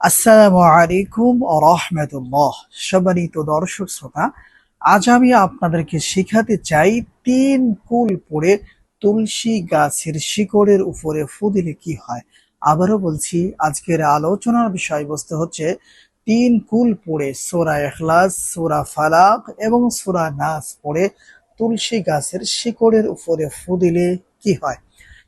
আসসালামু আলাইকুম রহমতুল্লাহ। সম্মানিত দর্শক শ্রোতা, আজ আমি আপনাদেরকে শেখাতে চাই তিন কুল পড়ে তুলসী গাছের শিকড়ের উপরে ফু দিলে কি হয়। আবারও বলছি, আজকের আলোচনার বিষয়বস্তু হচ্ছে তিন কুল পড়ে সোরা এখলাস সোরা ফালাক এবং সোরা নাস পড়ে তুলসী গাছের শিকড়ের উপরে ফু দিলে কি হয়।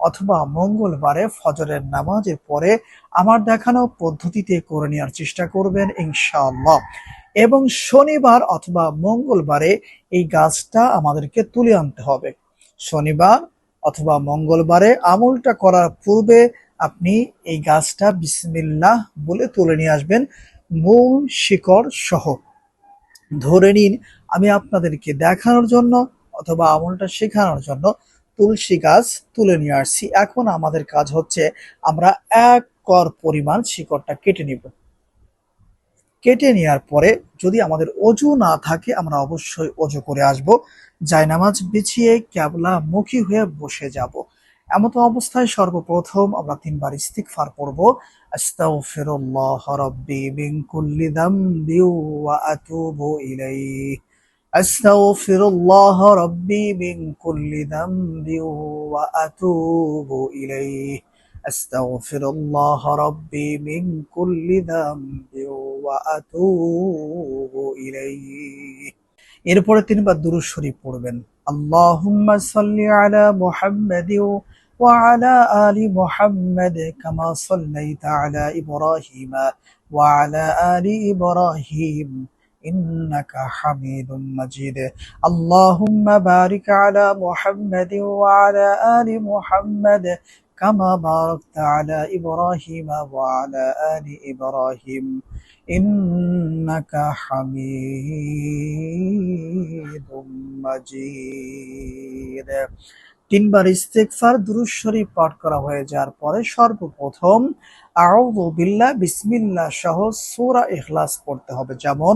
অথবা মঙ্গলবারে ফজরের নামাজের পরে আমার দেখানো পদ্ধতিতে করে নেওয়ার চেষ্টা করবেন ইনশাআল্লাহ। এবং শনিবার অথবা মঙ্গলবারে এই গাছটা আমাদেরকে তুলে আনতে হবে। শনিবার অথবা মঙ্গলবারে আমলটা করার পূর্বে আপনি এই গাছটা বিসমিল্লাহ বলে তুলে নিয়ে আসবেন, মূল শিকড় সহ। ধরে নিন, আমি আপনাদেরকে দেখানোর জন্য অথবা আমলটা শেখানোর জন্য তুলসী গাছ তুলে নিয়ে আসছি। এখন আমাদের কাজ হচ্ছে আমরা এক কর পরিমাণ শিকড়টা কেটে নিব। কেটে নেওয়ার পরে যদি আমাদের অজু না থাকে, আমরা অবশ্যই অজু করে আসব। জায়নামাজ বিছিয়ে ক্যাবলা মুখী হয়ে বসে যাব। এমত অবস্থায় সর্বপ্রথম আমরা তিনবার ইস্তিগফার পড়ব। আস্তাগফিরুল্লাহ রাব্বি মিন কুল্লি ওয়া আতুবু ইলাইহি। أستغفر الله ربي من كل ذنب وأتوب إليه أستغفر الله ربي من كل ذنب وأتوب إليه এরপরে তিনবার দুরূদ শরীফ পড়বেন আল্লাহুম্মা সাল্লি আলা মুহাম্মাদিন وعلى آل محمد كما صليت على إبراهيم وعلى آل إبراهيم إنك حميد مجيد اللهم بارك على محمد وعلى آل محمد كما باركت على إبراهيم وعلى آل إبراهيم إنك حميد مجيد তিনবার ইস্তেগফার দুরূদ শরীফ পাঠ করা হয়ে যাওয়ার পরে সর্বপ্রথম আউযু বিল্লাহ বিসমিল্লাহ সহ সূরা ইখলাস পড়তে হবে যেমন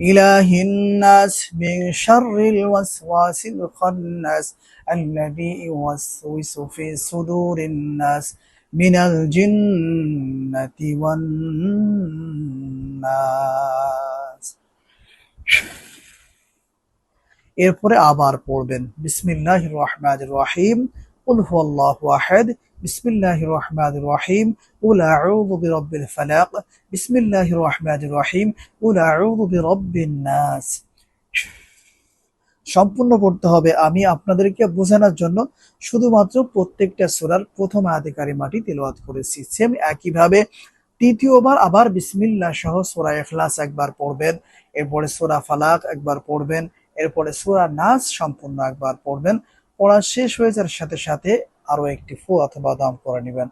إله الناس من شر الوسواس الخناس الذي يوسوس في صدور الناس من الجنة والناس এরপরে আবার পড়বেন বিসমিল্লাহ রহমান রহিম قل هو الله أحد بسم الله الرحمن الرحيم قل أعوذ برب الفلق بسم الله الرحمن الرحيم قل أعوذ برب الناس সম্পূর্ণ পড়তে হবে আমি আপনাদেরকে বোঝানোর জন্য শুধুমাত্র প্রত্যেকটা সূরার প্রথম আয়াতে কারিমাটি তেলাওয়াত করেছি সেম একইভাবে তৃতীয়বার আবার বিসমিল্লাহ সহ সূরা ইখলাস একবার পড়বেন এরপরে সূরা ফালাক একবার পড়বেন এরপরে সূরা নাস সম্পূর্ণ একবার পড়বেন পড়া শেষ হয়ে যাওয়ার সাথে সাথে আরো একটি ফু অথবা দাম করে নেবেন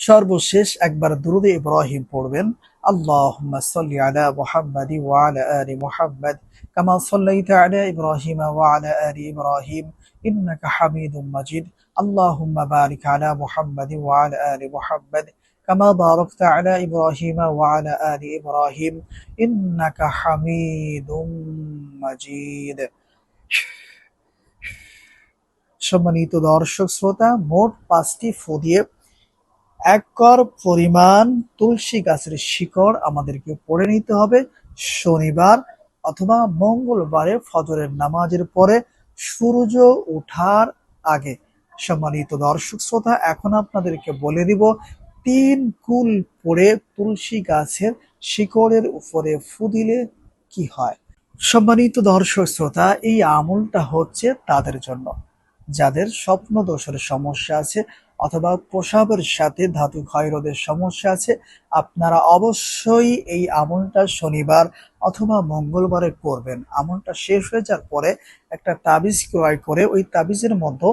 সর্বশেষ একবার দুরুদে ইব্রাহিম পড়বেন আল্লাহুম্মা সাল্লি আলা মুহাম্মাদি ওয়া আলা আলি মুহাম্মাদ কামা সাল্লাইতা আলা ইব্রাহিম ওয়া আলা আলি ইব্রাহিম ইন্নাকা হামিদুম মাজিদ আল্লাহুম্মা বারিক আলা মুহাম্মাদি ওয়া আলা আলি মুহাম্মাদ كما باركت على إبراهيم وعلى آل إبراهيم إنك حميد مجيد সম্মানিত দর্শক শ্রোতা, মোট পাঁচটি ফু দিয়ে এক কর পরিমাণ তুলসী গাছের শিকড় আমাদেরকে পড়ে নিতে হবে। শনিবার অথবা মঙ্গলবারে ফজরের নামাজের পরে সূর্য ওঠার আগে। সম্মানিত দর্শক শ্রোতা, এখন আপনাদেরকে বলে দিব, তিন কুল পড়ে তুলসী গাছের শিকড়ের উপরে ফু দিলে কি হয়? সম্মানিত দর্শক শ্রোতা, এই আমলটা হচ্ছে তাদের জন্য। যাদের স্বপ্ন দোষের সমস্যা আছে অথবা প্রসাবের সাথে ধাতু ক্ষয়রোধের সমস্যা আছে, আপনারা অবশ্যই এই আমলটা শনিবার অথবা মঙ্গলবারে করবেন। আমলটা শেষ হয়ে যাওয়ার পরে একটা তাবিজ ক্রয় করে ওই তাবিজের মধ্যে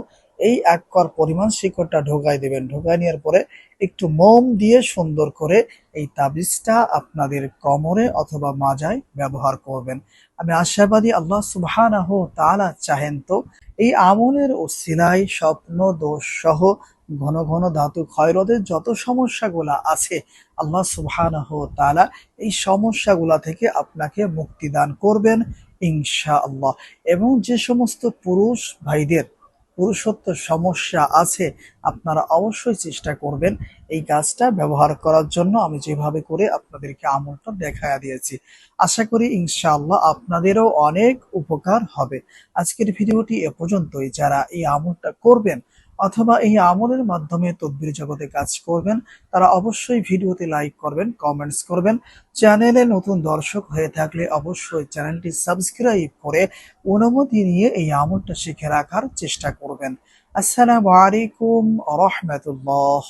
এই এক কর পরিমাণ শিকড়টা ঢোকাই দেবেন। ঢোকাই নেওয়ার পরে একটু মোম দিয়ে সুন্দর করে এই তাবিজটা আপনাদের কোমরে অথবা মাজায় ব্যবহার করবেন। আমি আশাবাদী আল্লাহ সুবহানাহু তাআলা চাহেন তো এই আমলের ওসিলায় স্বপ্ন, দোষ সহ ঘন ঘন ধাতু ক্ষয়রোধের যত সমস্যাগুলা আছে, আল্লাহ সুবহানাহু তাআলা এই সমস্যাগুলা থেকে আপনাকে মুক্তি দান করবেন ইনশাআল্লাহ। এবং যে সমস্ত পুরুষ ভাইদের পুরুষত্ব সমস্যা আছে, আপনারা অবশ্যই চেষ্টা করবেন এই গাছটা ব্যবহার করার জন্য। আমি যেভাবে করে আপনাদেরকে আমলটা দেখায়া দিয়েছি। আশা করি ইনশাআল্লাহ আপনাদেরও অনেক উপকার হবে। আজকের ভিডিওটি এ পর্যন্তই। যারা এই আমলটা করবেন অথবা এই আমলের মাধ্যমে তদবির জগতে কাজ করবেন, তারা অবশ্যই ভিডিওতে লাইক করবেন কমেন্টস করবেন। চ্যানেলে নতুন দর্শক হয়ে থাকলে অবশ্যই চ্যানেলটি সাবস্ক্রাইব করে অনুমতি নিয়ে এই আমলটা শিখে রাখার চেষ্টা করবেন। আসসালামু আলাইকুম রহমতুল্লাহ।